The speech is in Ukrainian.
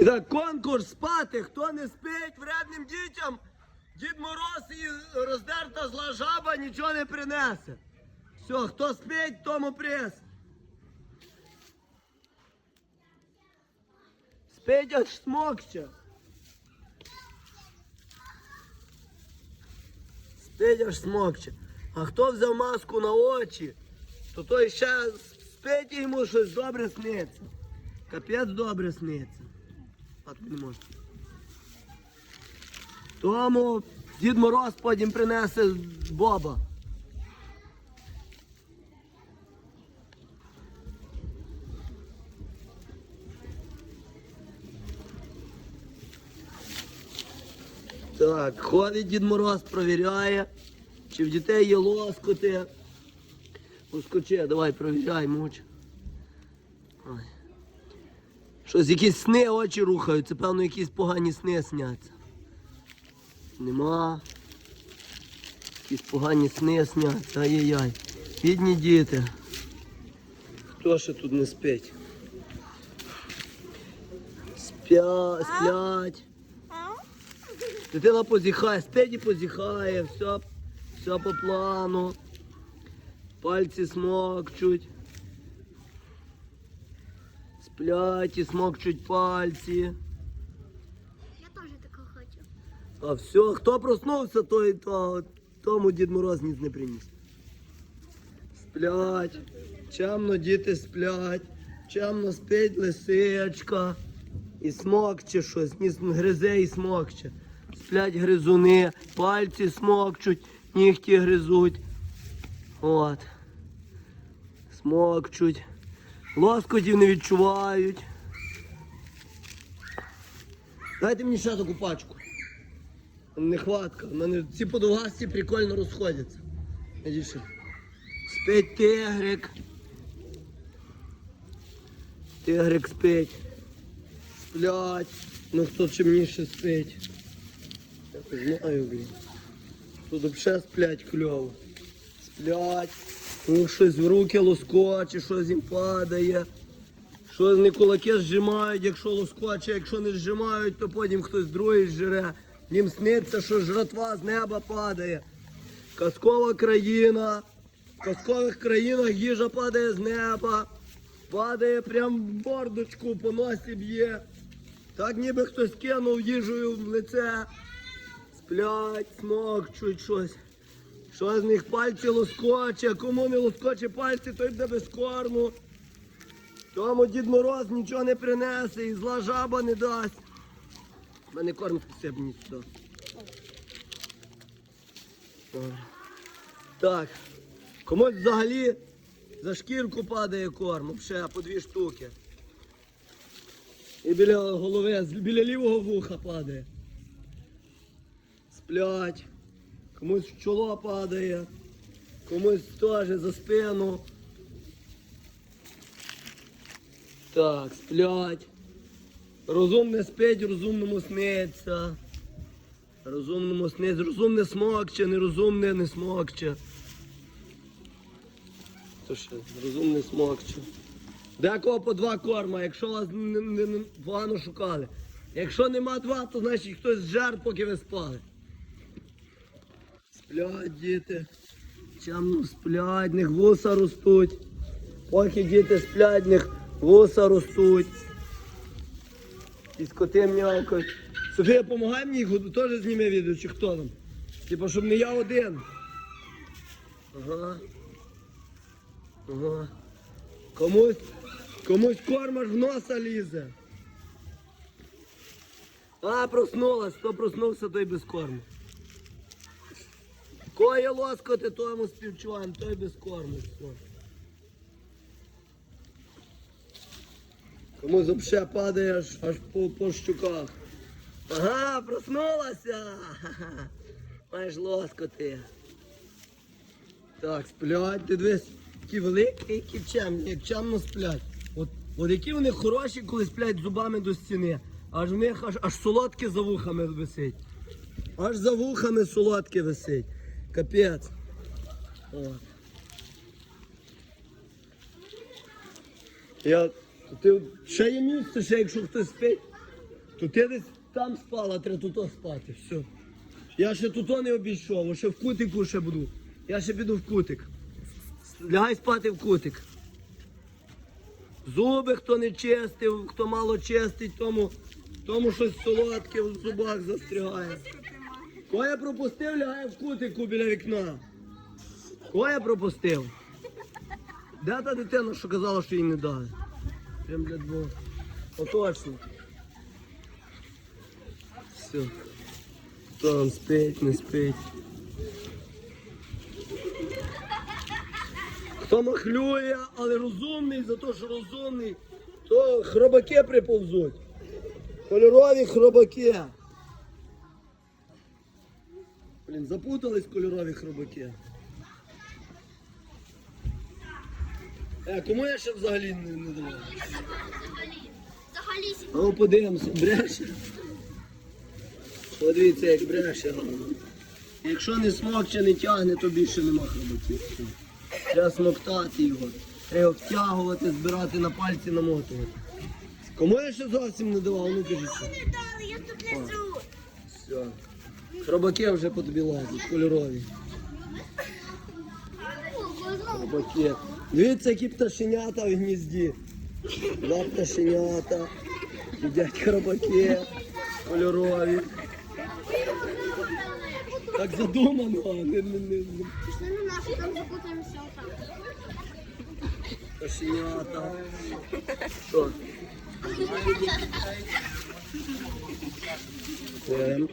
І так, конкурс спати. Хто не спить вредним дітям, Дід Мороз і роздерта зла жаба нічого не принесе. Все, хто спить, тому приз. Спить аж смокче. Спить аж смокче. А хто взяв маску на очі, то той ще спить йому щось добре сниться. Капець добре сниться. А ти не можеш. Тому Дід Мороз потім принесе Боба. Так, ходить Дід Мороз, провіряє, чи в дітей є лоскоти. Лоскоче, давай провіряй, муч. Ой. Щось якісь сни очі рухаються, певно, якісь погані сни сняться. Нема. Якісь погані сни сняться. Ай-яй-яй. Бідні діти. Хто ще тут не спить? Спя, сплять. Дитина позіхає, спить і позіхає, все, все по плану. Пальці смокчуть. Сплять і смокчуть пальці. Я теж таке хочу. А все, хто проснувся, той то, тому Дід Мороз ніц не приніс. Сплять, чемно діти сплять, чемно спить лисичка. І смокче щось, ніс гризе і смокче. Сплять гризуни, пальці смокчуть, нігті гризуть. От. Смокчуть. Лоскотів не відчувають. Дайте мені ще таку пачку. Нехватка. У мене ці подовгасті прикольно розходяться. Спить тигрик. Тигрик спить. Сплять. Ну хто чимніше спить. Я не знаю, блін. Тут взагалі сплять кльово. Сплять. Ну щось в руки лоскоче, щось їм падає. Що не кулаки зжимають, якщо лоскоче, якщо не зжимають, то потім хтось другий зжере. Їм сниться, що жратва з неба падає. Казкова країна. В казкових країнах їжа падає з неба. Падає прям в мордочку, по носі б'є. Так ніби хтось кинув їжею в лице. Сплять, смокчуть щось. Що з них пальці лоскоче, кому не лоскоче пальці, той буде без корму. Тому Дід Мороз нічого не принесе і зла жаба не дасть. У мене корм сюди. Добре. Так. Комусь взагалі за шкірку падає корм, ще по дві штуки. І біля голови, біля лівого вуха падає. Сплять. Комусь в чоло падає, комусь теж за спину. Так, сплять. Розумне спить, розумному сниться. Розумному сниться. Розумне смокче, нерозумне не смокче. То що, розумне смокче. Декого по два корма, якщо вас не, погано шукали. Якщо нема два, то значить хтось зжер, поки ви спали. Сплять діти. Чемно сплять, них вуса ростуть. Поки діти сплять, них вуса ростуть. І скоти м'явкають. Софія, допомагай мені їх, теж зніми відео, чи хто там. Типа, щоб не я один. Ага. Ага. Комусь, комусь корм аж в носа лізе. А, проснулась, хто проснувся, той без корму. Кої лоскоти, тому співчуваємо, той без корму. Все. Комусь взагалі падає аж, аж по, по щуках. Ага, проснулася. Маєш лоскоти. Так, сплять, ти дивись, які великі, які чемні, як чемно сплять. От, от які вони хороші, коли сплять зубами до стіни. Аж в них аж, аж солодке за вухами висить. Аж за вухами солодке висить. Капець. От. Я, ти, ще є місце, ще якщо хтось спить. То ти десь там спала, треба тут спати. Все. Я ще тут не обійшов, ще в кутику ще буду. Я ще піду в кутик. Лягай спати в кутик. Зуби, хто не чистив, хто мало чистить, тому, тому щось солодке в зубах застрягає. Кого я пропустив, лягає в кутику біля вікна. Кого я пропустив? Де та дитина, що казала, що їй не дали? Прям блядь, було. Оточно. Все. Там спить, не спить. Хто махлює, але розумний, за те, що розумний, то хробаки приповзуть. Кольорові хробаки. Блін, запутались кольорові хробаки. Е, кому я ще взагалі не, не давав? Взагалі Ну, подивимося, бреше. Подивіться, як бреше. Якщо не смокче, не тягне, то більше нема хробаків. Треба смоктати його. Треба втягувати, збирати на пальці, намотувати. Кому я ще зовсім не давав, ну кажіть. що. не дали, я тут лежу. Все. Хробаки вже по тобі лазять, кольорові. Хробаки. Дивіться, які пташенята в гнізді. Два пташенята. Їдять хробаки. Кольорові. Так задумано, а не, не. Пішли на нашу, там запутаємося отак. Пташенята. Що? Ем,